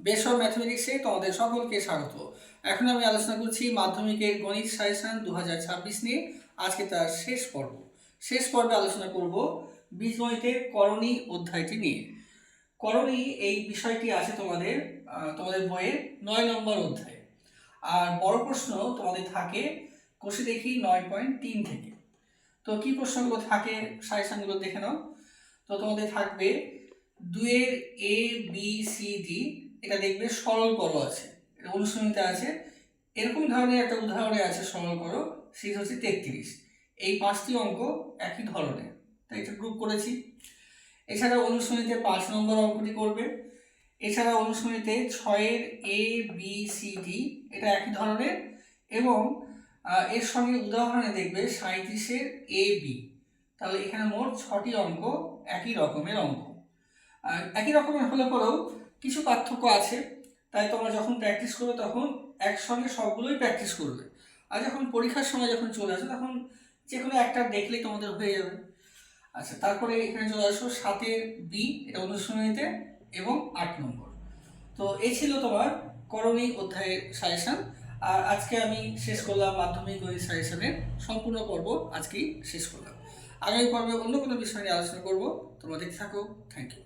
বেশ ম্যাথমেটিক্সে তোমাদের সকলকে স্বাগত। এখন আমি আলোচনা করছি মাধ্যমিকের গণিত সাজেশন দু হাজার ছাব্বিশ নিয়ে। আজকে তার শেষ পর্ব। শেষ পর্বে আলোচনা করব বীজগণিতের করণী অধ্যায়টি নিয়ে। করণী এই বিষয়টি আছে তোমাদের তোমাদের বইয়ের নয় নম্বর অধ্যায়। আর বড় প্রশ্ন তোমাদের থাকে কষে দেখি নয় পয়েন্ট তিন থেকে। তো কি প্রশ্নগুলো থাকে সাজেশনগুলো দেখে নাও। তো তোমাদের থাকবে দুয়ের এ, বি, সি, ডি। এটা দেখবে সরল করো আছে। এটা অনুশীলনীতে আছে। এরকম ধরনের একটা উদাহরণে আছে সরল করো সেটা হচ্ছে তেত্রিশ। এই পাঁচটি অঙ্ক একই ধরনের, তাই এটা গ্রুপ করেছি। এছাড়া অনুশীলনীতে পাঁচ নম্বর অঙ্কটি করবে। এছাড়া অনুশীলনীতে ছয়ের এ বি সি ডি এটা একই ধরনের এবং এর সঙ্গে উদাহরণে দেখবে সাঁত্রিশের এ বি তাহলে এখানে মোট ছটি অঙ্ক একই রকমের অঙ্ক। একই রকমের হলে পরেও কিছু পার্থক্য আছে, তাই তোমরা যখন প্র্যাকটিস করবে তখন একসঙ্গে সবগুলোই প্র্যাকটিস করবে। আর যখন পরীক্ষার সময় যখন চলে আসবে তখন যে কোনো একটা দেখলেই তোমাদের হয়ে যাবে। আচ্ছা তারপরে এখানে চলে আসো সাতের বি এটা অনুশীলনীতে, এবং আট নম্বর। তো এই ছিল তোমার করণী অধ্যায়ের সাজেশান আর আজকে আমি শেষ করলাম মাধ্যমিক গণিত সাজেশনের সম্পূর্ণ পর্ব, আজকেই শেষ করলাম। আগামী পর্বে অন্য কোনো বিষয় নিয়ে আলোচনা করব। তোমরা দেখতে থাকো। Thank you